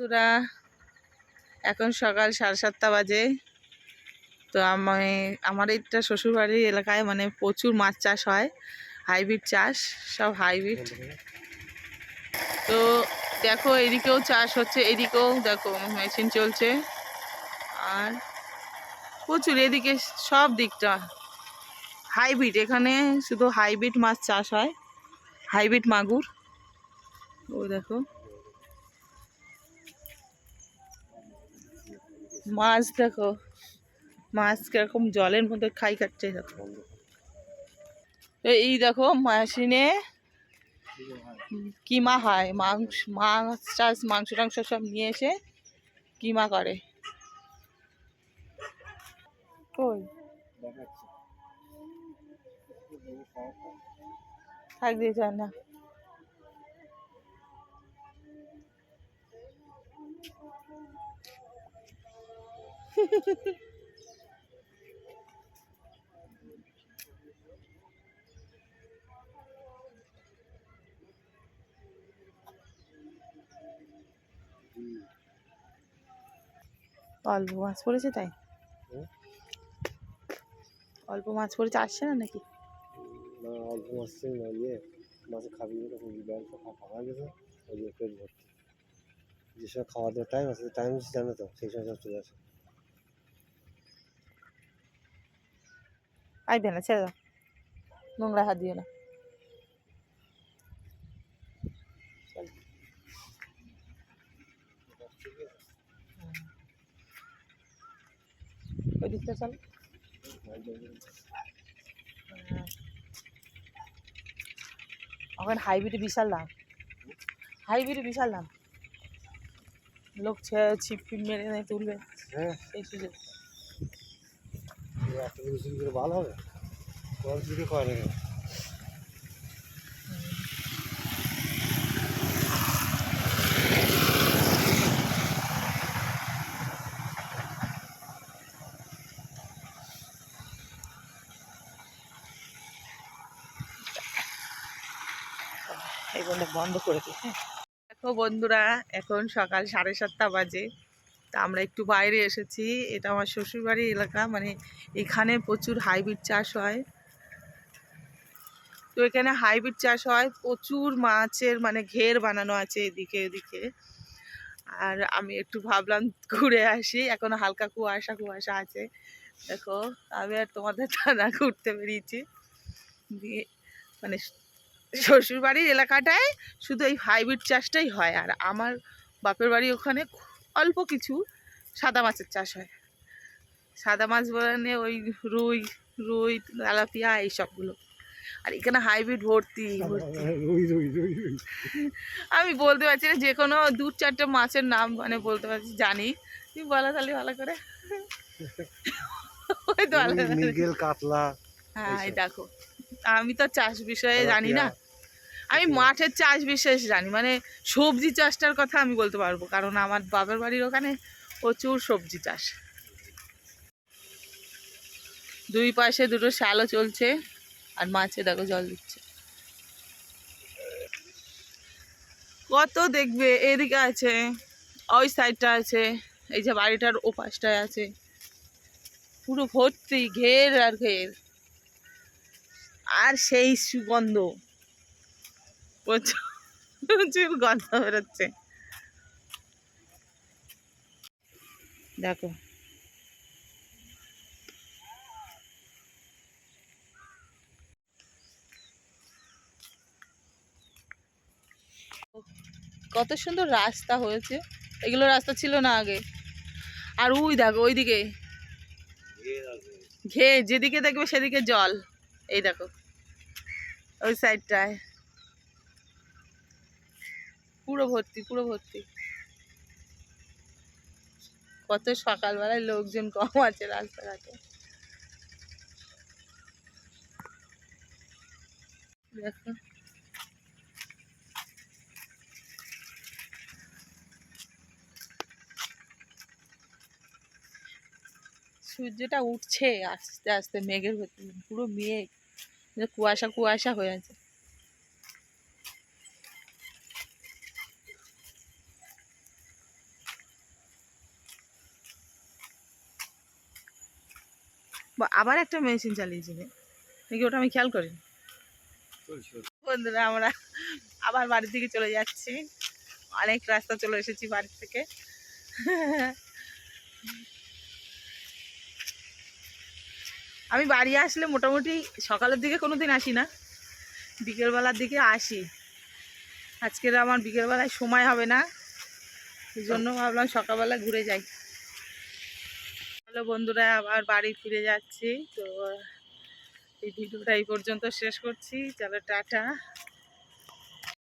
বন্ধুরা, এখন সকাল সাড়ে সাতটা বাজে। তো আমি, আমার এইটা শ্বশুরবাড়ির এলাকায় মানে প্রচুর মাছ চাষ হয়, হাইব্রিড চাষ, সব হাইব্রিড। তো দেখো, এদিকেও চাষ হচ্ছে, এদিকেও দেখো মেশিন চলছে। আর প্রচুর, এদিকে সব দিকটা হাইব্রিড। এখানে শুধু হাইব্রিড মাছ চাষ হয়, হাইব্রিড মাগুর। ও দেখো। মাছ দেখো মাছ কীরকম জলের মধ্যে খাই কাটছে দেখো এই দেখো মেশিনে কিমা হয় মাংস মাছ টাছ মাংস টাংস সব নিয়ে এসে কিমা করে। কই থাক দিয়ে যায় না। অল্প মাছ পড়েছে তাই? অল্প মাছ পড়েছে আসছে না নাকি? না অল্প মাছ না ইয়ে মাছে খাবি ফাঁকা হয়ে গেছে ওই পেট ভর্তি যে সময় খাওয়া দাওয়ার টাইম আছে টাইম জানো তো সেই সময় সব চলে আসে। আইবে না ছেড়ে দাও। নোংরা হাত দিও না। চলো। ওই দিকটা চল। ওখানে হাইব্রিডে বিশাল দাম। হাইব্রিড বিশাল দাম। লোক ছে- ছিপ ফিপ মেরে তুলবে। হ্যাঁ। এই সুযোগ। একটা করে ভালো হবে করে না কেন? বন্ধ বন্ধ করে দিই হ্যাঁ দেখো বন্ধুরা এখন সকাল সাড়ে সাতটা বাজে তা আমরা একটু বাইরে এসেছি। এটা আমার শ্বশুরবাড়ি এলাকা মানে এখানে প্রচুর হাইব্রিড চাষ হয়। তো এখানে হাইব্রিড চাষ হয়, প্রচুর মাছের মানে ঘের বানানো আছে এদিকে এদিকে। আর আমি একটু ভাবলাম ঘুরে আসি, এখন হালকা কুয়াশা কুয়াশা আছে। দেখো, আমি আর তোমাদের টানা ঘুরতে বেরিয়েছি। দিয়ে মানে শ্বশুরবাড়ির এলাকাটায় শুধু এই হাইব্রিড চাষটাই হয়। আর আমার বাপের বাড়ি ওখানে অল্প কিছু সাদা মাছের চাষ হয়। সাদা মাছ বলে ওই রুই রুই তেলাপিয়া এইসবগুলো আর এখানে হাইব্রিড ভর্তি আমি বলতে পারছি না যে কোনো দু চারটে মাছের নাম মানে বলতে পারছি জানি। তুমি বলা তাহলে ভালো করে। ওই তো কাতলা। হ্যাঁ দেখো। আমি তো চাষ বিষয়ে জানি না। আমি মাঠের চাষ বিশেষ জানি মানে সবজি চাষটার কথা আমি বলতে পারব কারণ আমার বাবার বাড়ির ওখানে প্রচুর সবজি চাষ। দুই পাশে দুটো শ্যালো চলছে আর মাছে দেখো জল দিচ্ছে। কত দেখবে এদিকে আছে ওই সাইডটা আছে এই যে বাড়িটার ও পাশটায় আছে। পুরো ভর্তি ঘের আর ঘের। আর সেই সুগন্ধ। প্রচুর গন্ধ বেরোচ্ছে। দেখো। কত সুন্দর রাস্তা হয়েছে। এগুলো রাস্তা ছিল না আগে। আর ওই দেখো, ওইদিকে। ঘে, যেদিকে দেখবে সেদিকে জল। এই দেখো। ওই সাইডটায় পুরো ভর্তি পুরো ভর্তি। কত সকালবেলায় লোকজন কম আছে রাস্তাঘাটে। সূর্যটা উঠছে আস্তে আস্তে, মেঘের ভেতর। পুরো মেঘ। কুয়াশা কুয়াশা হয়ে আছে। আবার একটা মেশিন চালিয়েছি রে। নাকি ওটা আমি খেয়াল করি বন্ধুরা, আমরা আবার বাড়ির দিকে চলে যাচ্ছি। অনেক রাস্তা চলে এসেছি বাড়ি থেকে। আমি বাড়ি আসলে মোটামুটি সকালের দিকে কোনো দিন আসি না। বিকেলবেলার দিকে আসি। আজকের আমার বিকেলবেলায় সময় হবে না। এই জন্য ভাবলাম সকালবেলা ঘুরে যাই। হ্যালো বন্ধুরা, আবার বাড়ি ফিরে যাচ্ছি। তো, এই ভিডিওটা এই পর্যন্ত শেষ করছি। চলো টাটা।